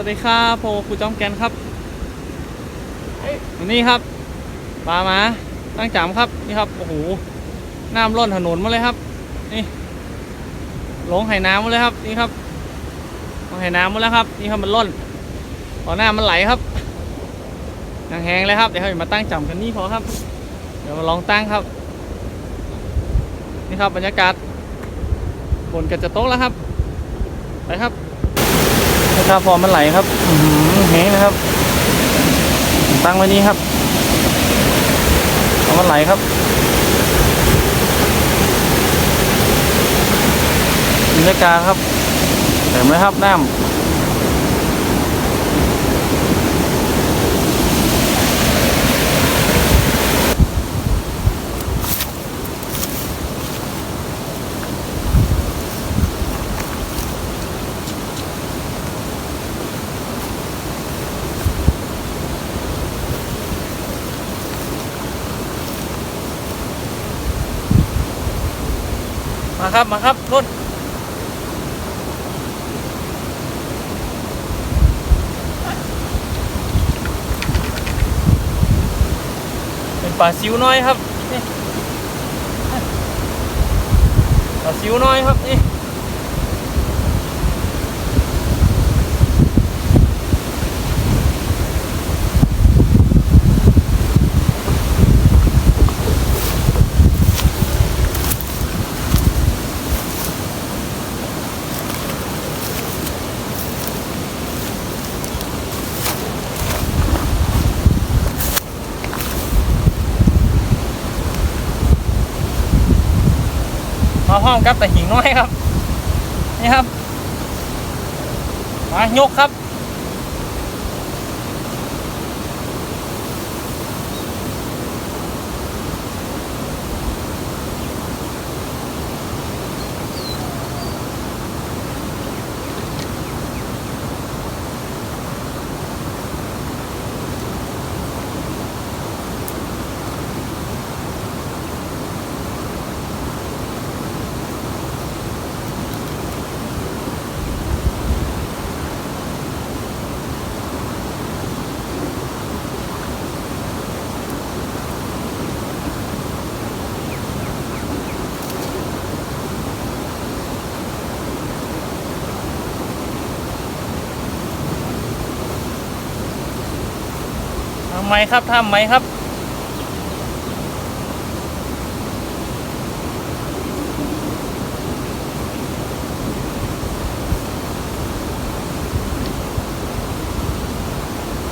วัสดีครับโพครูจอมแกนครับวันนี้ครับปลามาตั้งจามครับนี่ครับโอ้โหน้ำล้นถนนมาเลยครับ นี่ลงไหน้ำมาเลยครับนี่ครับลงไหน้ำมาแล้วครับ นี่ครับมันล้นพอหน้ามันไหลครับนางแหงเลยครับเดี๋ยวเรามาตั้งจำกันนี่พอครับ เดี๋ยวมาลองตั้งครับ นี่ครับบรรยากาศบนกระจะโต๊ะแล้วครับไปครับ ให้ครับพอมันไหลครับแหงนะครับ ตั้งไว้นี้ครับเอมันไหลครับบรรยากาศครับเต็มเลยครับน้ำ มาครับ มาครับรถเป็นปลาซิวน้อยครับนี่ปลาซิวน้อยครับนี่ มาห้อมครับแต่หิ่งน้อยครับ นี่ครับมายกครับำไมครับทำไหมครับ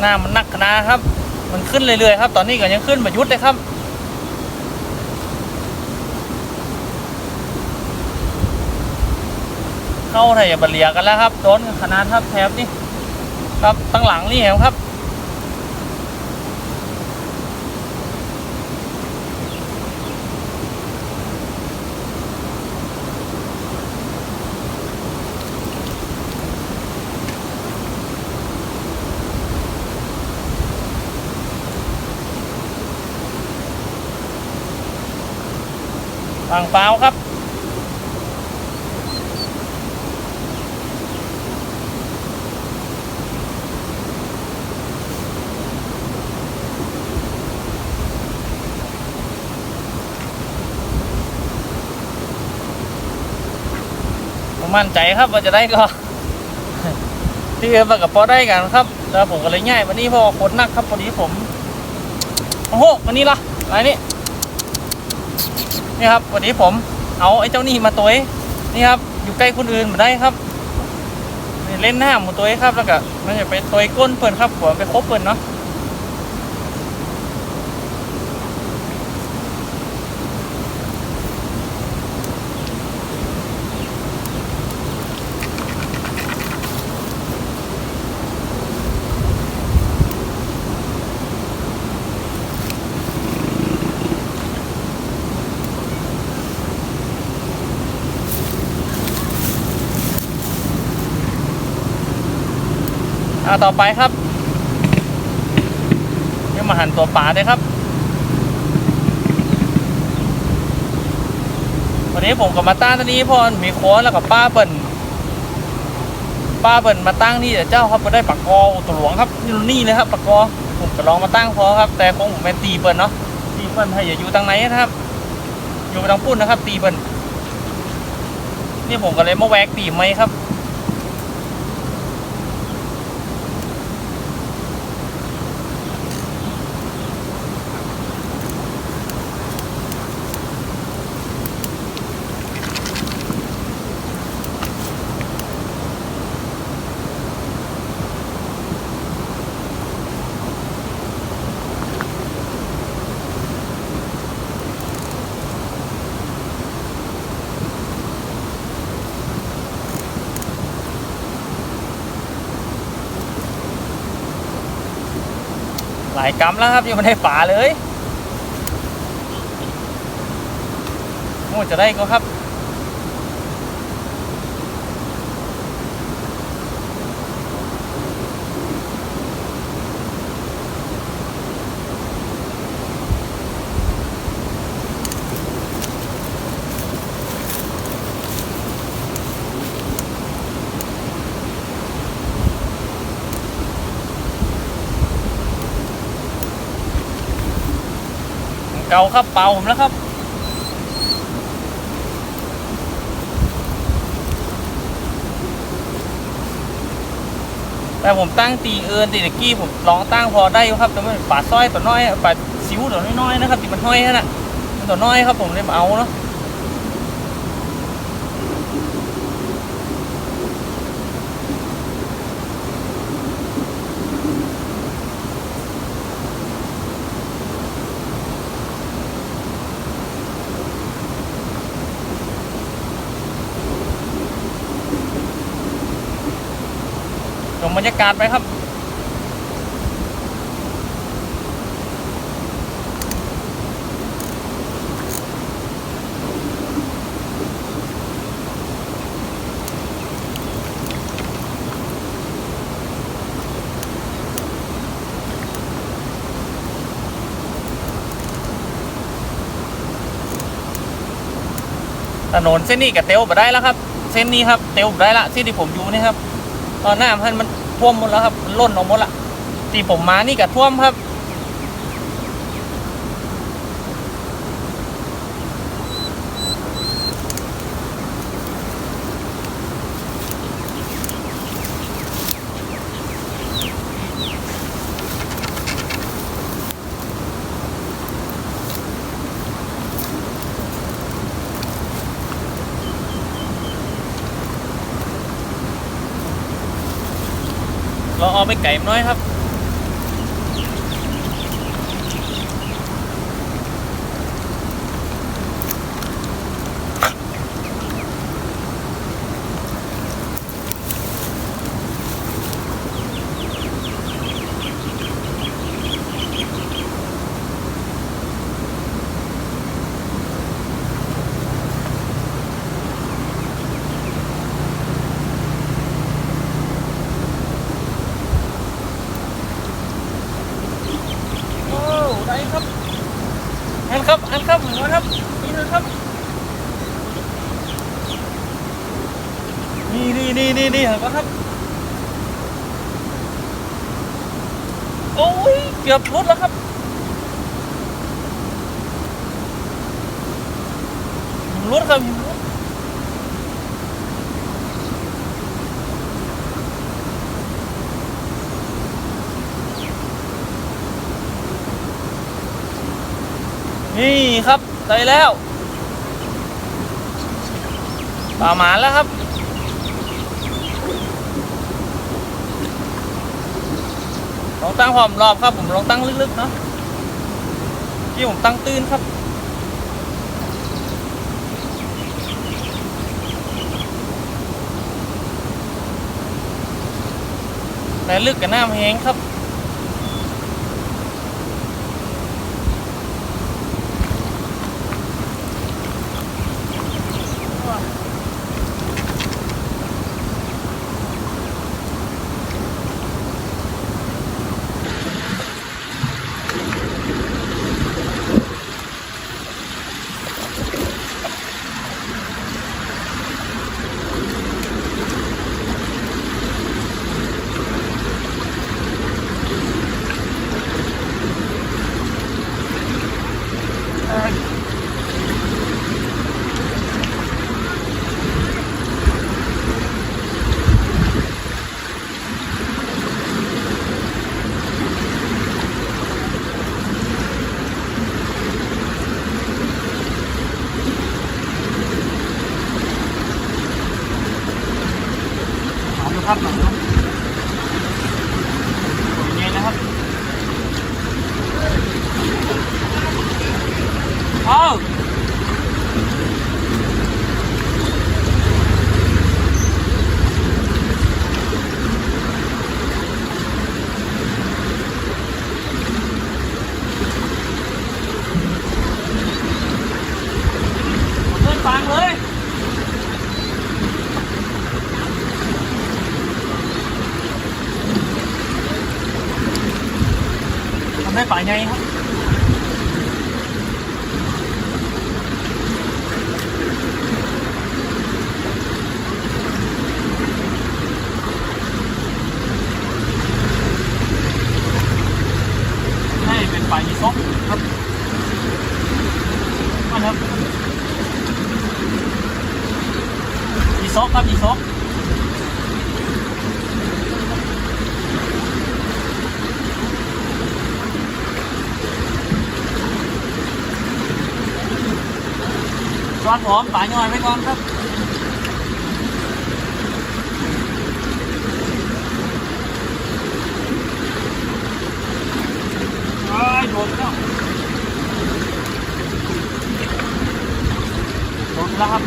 หน้ามันนักขนาครับ มันขึ้นเรื่อยๆครับ ตอนนี้ก็ยังขึ้นมายุดเลยครับเข้าไทยบเลียกันแล้วครับโดนขนาดครับแถบนี่ครับตั้งหลังนี่เห็นครับ วางเปล่าครับผมมั่นใจครับว่าจะได้ก็ ที่เอมากับพอได้กันครับ แล้วผมก็เลยง่ายวันนี้เพอคนนักครับพอดีผม โอ้โหวันนี้ล่ะอะไรนี่ นี่ครับวันนี้ผมเอาไอ้เจ้านี่มาตัวนี่ครับอยู่ใกล้คนอื่นมาได้ครับเล่นหน้าหมูตัวครับแล้วก็มันจะไปตัวก้นเปิ่นครับหัวไปคบเปิ่นเนาะ อาต่อไปครับเดี๋ยวมาหั่นตัวปลาด้วยครับ วันนี้ผมกับมาต้าตอนนี้พอมีโค้นแล้วกับป้าเปิ่นป้าเปิ่นมาตั้งนี่แต่เจ้าครับมาได้ปากกอตัวหลวงครับนี่นี่เลยครับปากกอผมก็ลองมาตั้งพอครับ แต่คงผมเป็นตีเปิ่นเนาะตีเปิ่นให้อย่าอยู่ทางไหนนะครับ อยู่ไปทางปุ่นนะครับ ตีเปิ่นนี่ผมก็เลยมาแวกตีไหมครับายกรัมแล้วครับยังไม่ได้ฝาเลยโอ้จะได้ก็ครับ เก่าครับเป่าผมแล้วครับแต่ผมตั้งตีเอินตีตะกี้ผมลองตั้งพอได้ครับแต่มันปลาสร้อยตัวน้อยปลาซิวตัวน้อยๆนะครับที่มันห้อยนั่นน่ะมันตัวน้อยครับผมเลยมาเอาเนาะ มบรรยากาศไปครับถนนเส้นนี้กับเตลมาได้แล้วครับ เส้นนี้ครับเตลมาได้ละเส้นที่ผมอยู่นี่ครับ ตอนหน้ามันมัน ท่วมหมดแล้วครับมันล้นออกหมดละที่ผมมานี่ก็ท่วมครับ ราเอาไปไก่น้อยครับ โอ้ได้ครับอันครับ อั นะครับนี่นะครับนี่นี่นี่นี่นี่เห็นปะครับ โอ้ยเกือบรุดแล้วครับรุดครับรุดนี่ครับ ได้แล้วปลาหมาแล้วครับ ลองตั้งความรอบครับผมลองตั้งลึกๆเนาะที่ผมตั้งตื้นครับแต่ลึกกับน้ำแห้งครับ ได้ฝ่ายไงครับ ให้เป็นฝ่ายยีซกครับมาครับยีซกครับยีซก ช้อนหอมป่าย่อยไว้ก่อนครับเอ้ยโดนแล้วโดนแล้วครับ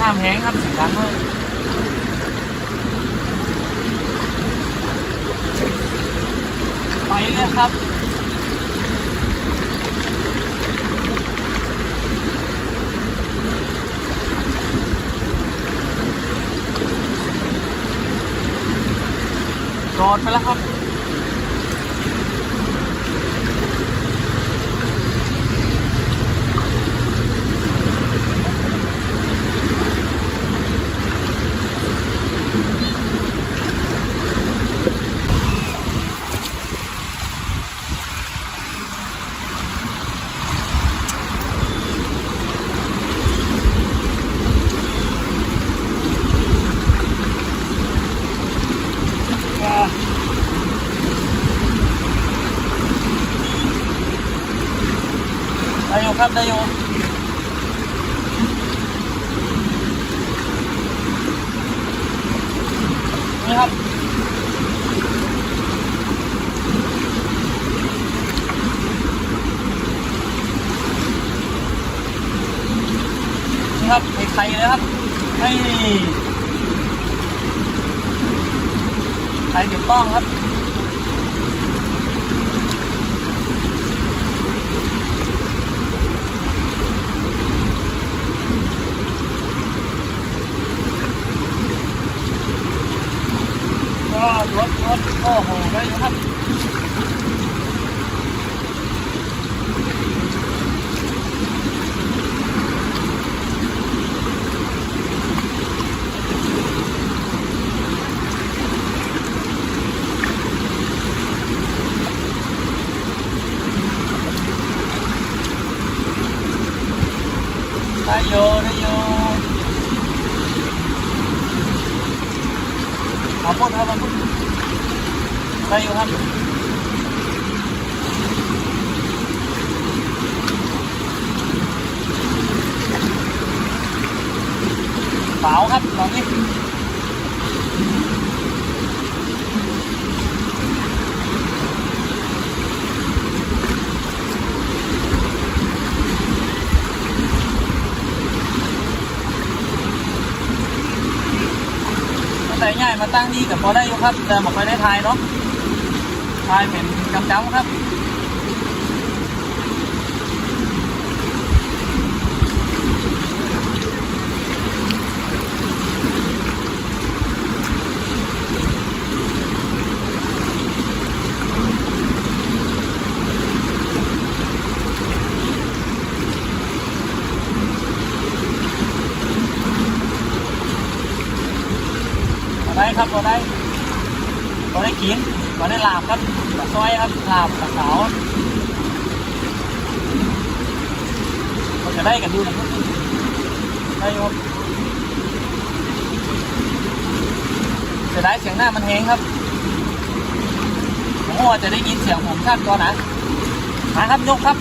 ห้ามแห้งครับเสียงดังมากไปเลยครับ จอดไปแล้วครับ ได้อยู่ครับได้อยู่นี่ครับ นี่ครับ ไข่ๆเลยครับให้ไข่ถูกต้องครับก็รถรถโอ้โหได้อยู่ครับ ได้อยู่ได้อยู่เอาพูดครับเอาพูดได้อยู่ครับเปล่าครับตอนนี้แต่ง่าย มาตั้งนี่กับพอได้อยู่ครับแต่บอกไปได้ทายเนาะทายเป็นจำๆครับได้ครับบ่ได้บ่ได้กินบ่ได้ลาบครับบ่ซอยครับลาบกับขาว จะได้ กันดูนะครับได้ครับจะได้เสียงหน้ามันแหงครับผมว่าจะได้ยินเสียงผมชัดก่อนนะมาครับยกครับ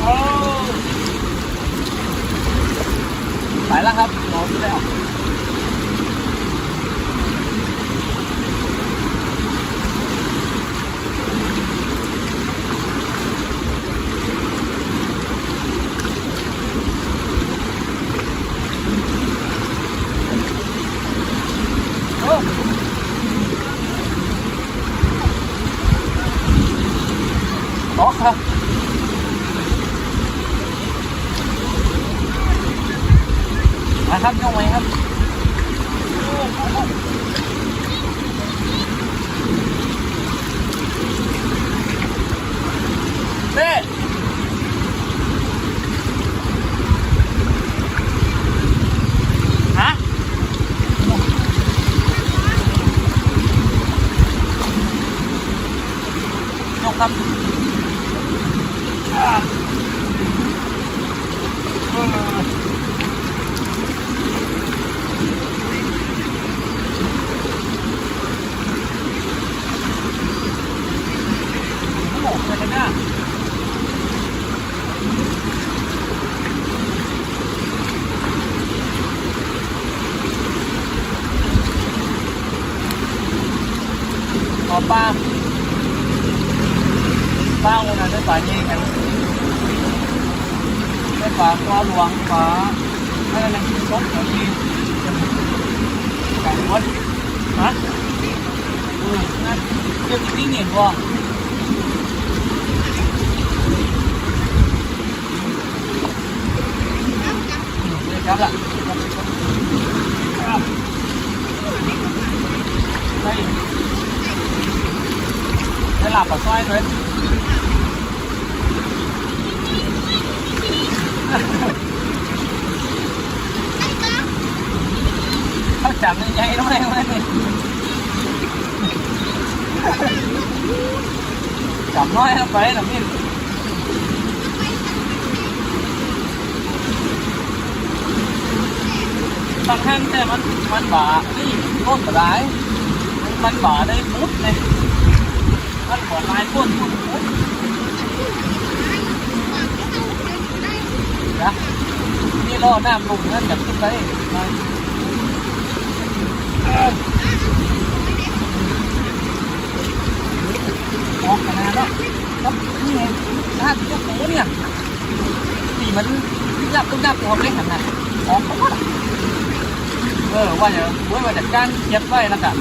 โอ้ไปแล้วครับโดนแล้ว โอ้ล็อกครับมาครับยกไหมครับเต้ฮะ ยกครับอ่าเออโอ้โหไปกันหน้าต่อป้า บ้างวันนั้นได้ป่าเย่กันได้ป่าก็หลวงป่าอะไรนั่นคือซบอย่างนี้ กันวัดฮะอืมนั่นเรื่องนี้เนี่ยว่าเดี๋ยวจับละครับได้ได้หลับปากซอยเลย เขาจับในใจน้อยไหมจับ น้อยครับไปนะพี่บางครั้งแต่มันมันบ่านี่ต้นกระไดมันบ่าได้มุดเลยมันบ่าลายก้นมุดมุดนะนี่ล่อน้ำลงนั่นจับขึ้นไปมา ออกขนาดแล้วครับนี่ไงถ้าตัวโขเนี่ยสีมันยับตุ้ยับตัวเล็กขนาดออกเขาว่าเออว่าจะไว้ว่าจากการเก็บไว้แล้วกัน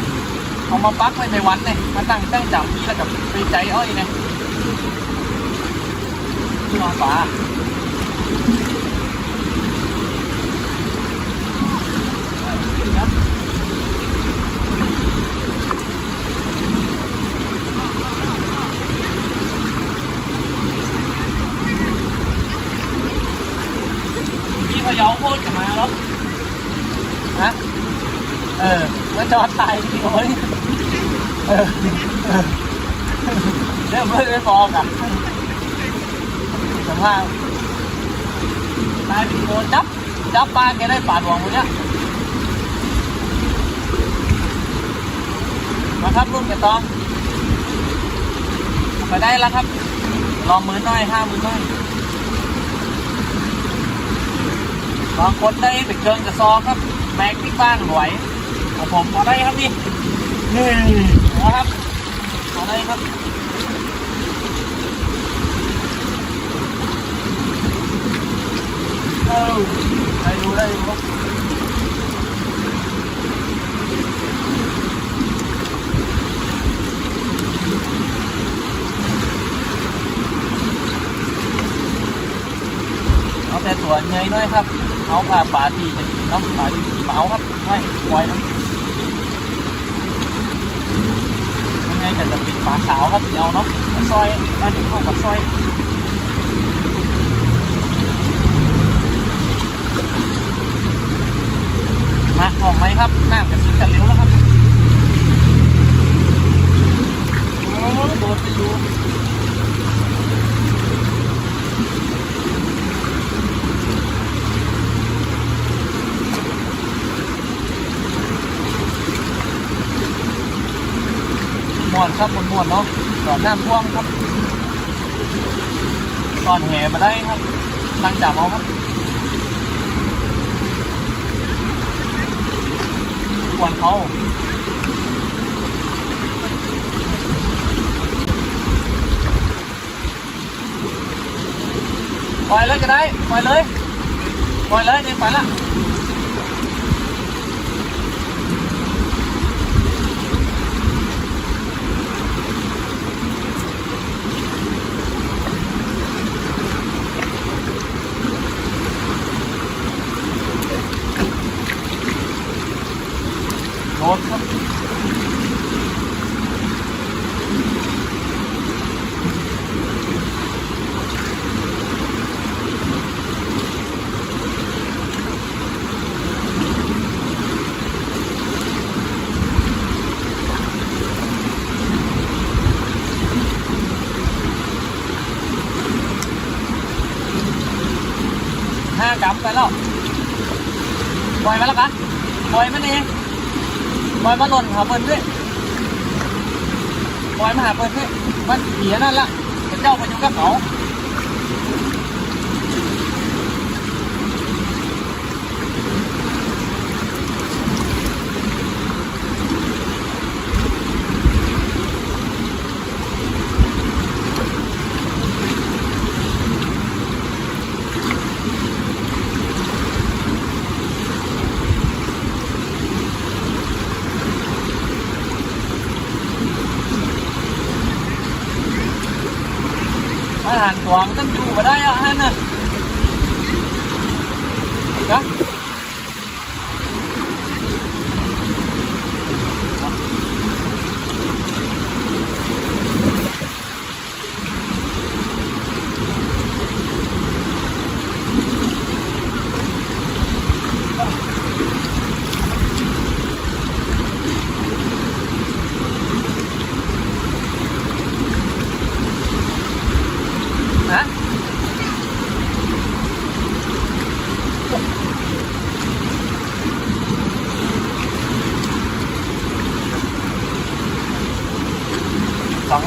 เอามาปักไว้ในวันเนี่ยมาตั้งตั้งจับที่แล้วกับไปใจอ้อยเนี่ยที่นอนฝาครับ พี่พะเยาโคตรจะมาแล้วฮะ เออมาจอดถ่ายวิดีโอนี่เออเออเริ่มเพิ่งได้ฟองอะสัมภาษณ์ถ่ายวิดีโอจับจับปลาแกได้ปลาดวงคนเนี้ยมาครับรุ่นกระตองไปได้แล้วครับลองมือน้อยห้ามือน้อยบางคนได้ไปเกินกระซอครับแบกที่บ้านไหว ของผมพอได้ครับนี่นี่นะครับพอได้ครับเอ้าได้ดูได้ดูครับเอาแต่ตัวเงยด้วยครับ เอาปลาปลาที่จะกินเนาะปลาที่เมาครับไม่ปล่อยนะ ยังไงก็จะเป็นปลาขาวครับเดียวเนาะซอยอันนี้เข้ากับซอยมาออกไหมครับน้ำกันกินกันเร็วแล้วครับโอ้โดดไปอยู่ มวนๆ ครับมวนๆเนาะตอนน้ำท่วมครับตอนแห่มาได้ครับตั้งจับเอาครับกวนเขาปล่อยเลยก็ได้ปล่อยเลยปล่อยเลยเนี่ยไปละ โดนครับห้ากัมไปแล้วปล่อยมาแล้วกันปล่อยมันเอง ปล่อยมาหล่นหาเพิ่นด้วยปล่อยมาหาเพิ่นด้วยมันเหียนั่นละเจ้าไปอยู่กับเขาอาหารตัวมันต้องอยู่มาได้อะฮะน่ะนะฮะ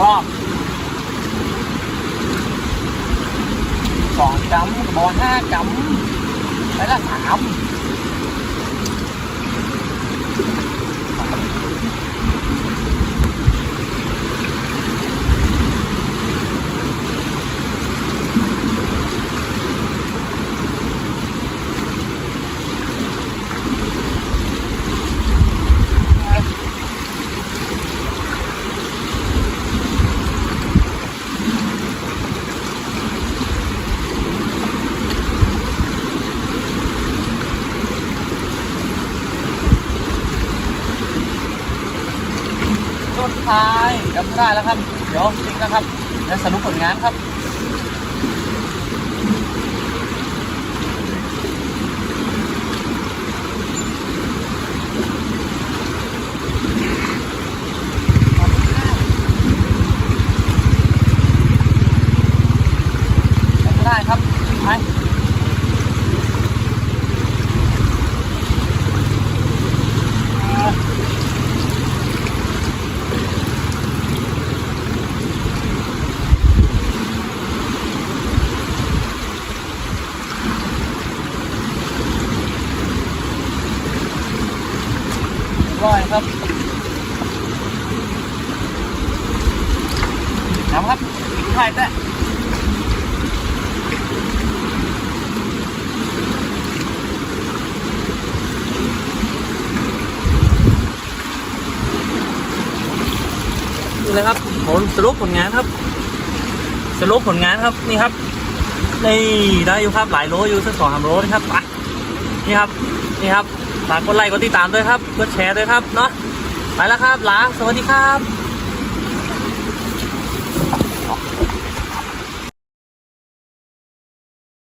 สองรอบสองกำบอลห้ากำไปละสามสุด ท้ายจำได้แล้วครับ เดี๋ยวทิ้งนะครับ และสรุปผลงานครับ ครับน้ำครับถ่ายแต่นี่เลยครับผลสรุปผลงานครับ สรุปผลงานครับนี่ครับนี่ได้อยู่ครับหลายโลอยู่สักสองสามโลนะครับไปนี่ครับนี่ครับ ฝากกดไลค์กดติดตามด้วยครับ กดแชร์ด้วยครับเนาะ ไปแล้วครับลาสวัสดีครับ